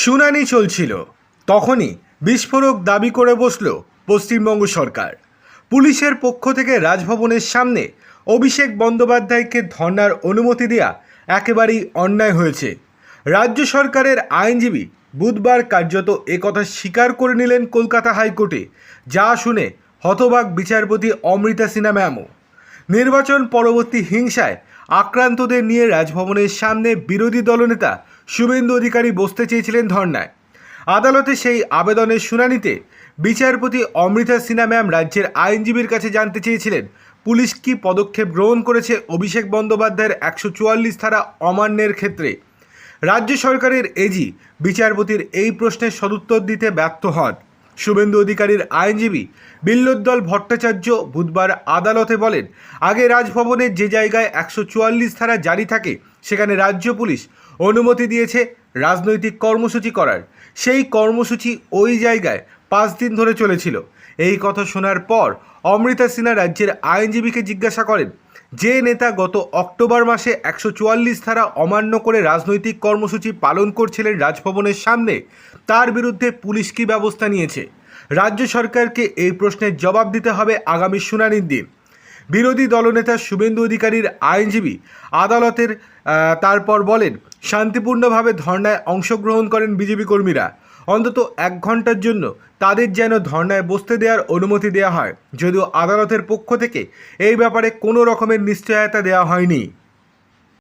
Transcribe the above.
শুনানি চলছিল। তখনই বিস্ফোরক দাবি করে বসল পশ্চিমবঙ্গ সরকার। পুলিশের পক্ষ থেকে রাজভবনের সামনে অভিষেক বন্দ্যোপাধ্যায়কে ধর্নার অনুমতি দেওয়া একেবারেই অন্যায় হয়েছে। রাজ্য সরকারের আইনজীবী বুধবার কার্যত একথা স্বীকার করে নিলেন কলকাতা হাইকোর্টে, যা শুনে হতবাক বিচারপতি অমৃতা সিনহা ম্যামও। নির্বাচন পরবর্তী হিংসায় আক্রান্তদের নিয়ে রাজভবনের সামনে বিরোধী দলনেতা শুভেন্দু অধিকারী বসতে চেয়েছিলেন ধর্নায়। আদালতে সেই আবেদনের শুনানিতে বিচারপতি অমৃতা সিনহা ম্যাম রাজ্যের আইনজীবীর কাছে জানতে চেয়েছিলেন, পুলিশ কি পদক্ষেপ গ্রহণ করেছে অভিষেক বন্দ্যোপাধ্যায়ের একশো চুয়াল্লিশ ধারা অমান্যের ক্ষেত্রে? রাজ্য সরকারের এজি বিচারপতির এই প্রশ্নের সদুত্তর দিতে ব্যর্থ হন। শুভেন্দু অধিকারীর আইনজীবী বিল্লোদ্দল ভট্টাচার্য বুধবার আদালতে বলেন, আগে রাজভবনের যে জায়গায় একশো চুয়াল্লিশ ধারা জারি থাকে, সেখানে রাজ্য পুলিশ অনুমতি দিয়েছে রাজনৈতিক কর্মসূচি করার। সেই কর্মসূচি ওই জায়গায় পাঁচ দিন ধরে চলেছিল। এই কথা শোনার পর অমৃতা সিনহা রাজ্যের আইনজীবীকে জিজ্ঞাসা করেন যে নেতা গত অক্টোবর মাসে একশো চুয়াল্লিশ ধারা অমান্য করে রাজনৈতিক কর্মসূচি পালন করছিলেন রাজভবনের সামনে, তার বিরুদ্ধে পুলিশ কী ব্যবস্থা নিয়েছে? রাজ্য সরকারকে এই প্রশ্নের জবাব দিতে হবে আগামী শুনানির দিন। বিরোধী দলনেতা শুভেন্দু অধিকারীর আইনজীবী আদালতের তারপর বলেন, শান্তিপূর্ণভাবে ধর্নায় অংশগ্রহণ করেন বিজেপি কর্মীরা। অন্তত এক ঘণ্টার জন্য তাদের যেন ধর্নায় বসতে দেওয়ার অনুমতি দেওয়া হয়, যদিও আদালতের পক্ষ থেকে এই ব্যাপারে কোনো রকমের নিশ্চয়তা দেওয়া হয়নি।